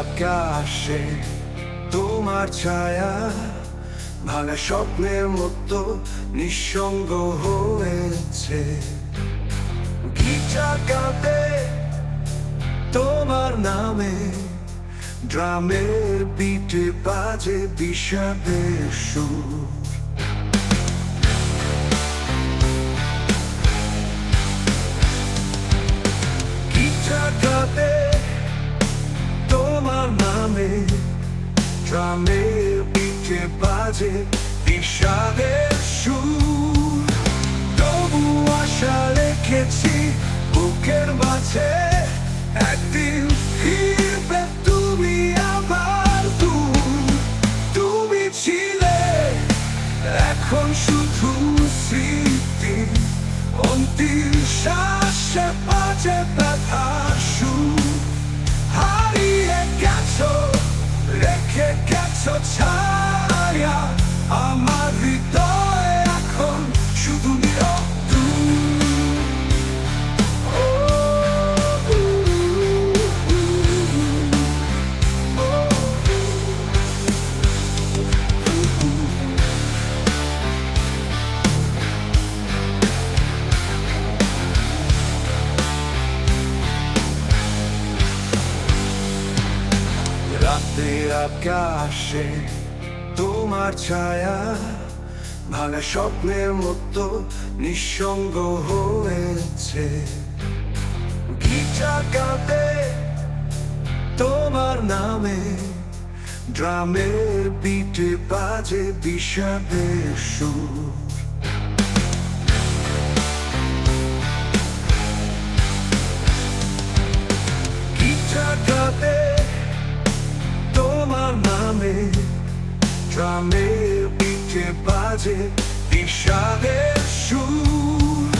আকাশে তোমার ছায়া ভাঙা স্বপ্নের মতো নিঃসঙ্গ হয়েছে। গিটার কাঁদে তোমার নামে, ড্রামের পিঠে বাজে বিষাদের সুর। গিটার কাঁদে তোমার নামে বাজে বিষাদের সুর। তবু আশা রেখেছি বুকের মাঝে একদিন ফিরবে তুমি আমার দূর। তুমি ছিলে এখন শুধু স্মৃতি, অন্তিম শ্বাসে বাজে রাতের আকাশে তোমার ছায়া ভাঙা স্বপ্নের মতো নিঃসঙ্গ হয়েছে। গিটার কাঁদে তোমার নামে, ড্রামের পিঠে বাজে বিষাদের সুর। ড্রামের পিঠে বাজে বিষাদের সুর।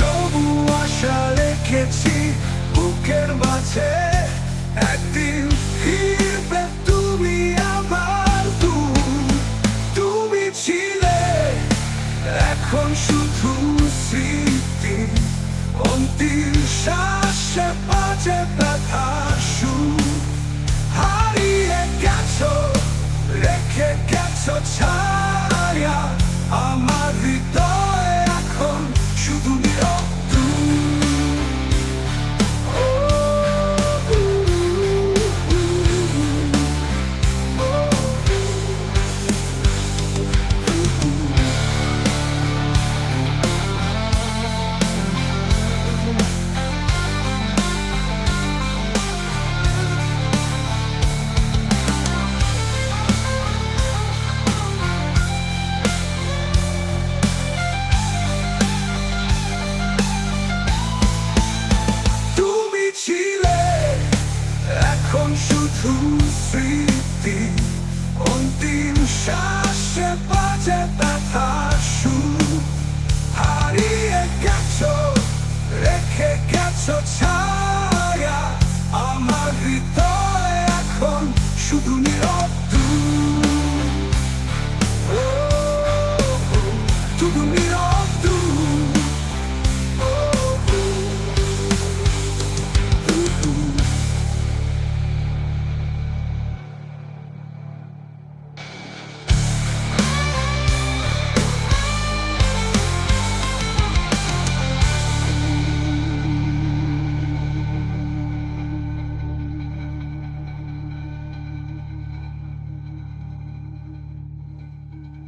তবু আশা রেখেছি বুকের মাঝে একদিন ফিরবে তুমি আমার দূর। তুমি ছিলে এখন শুধু স্মৃতি, অন্তিম শ্বাসে বাজে ব্যথার সুর। 저 차야 아마 трусити, он тим шаше паче таташу, Арієк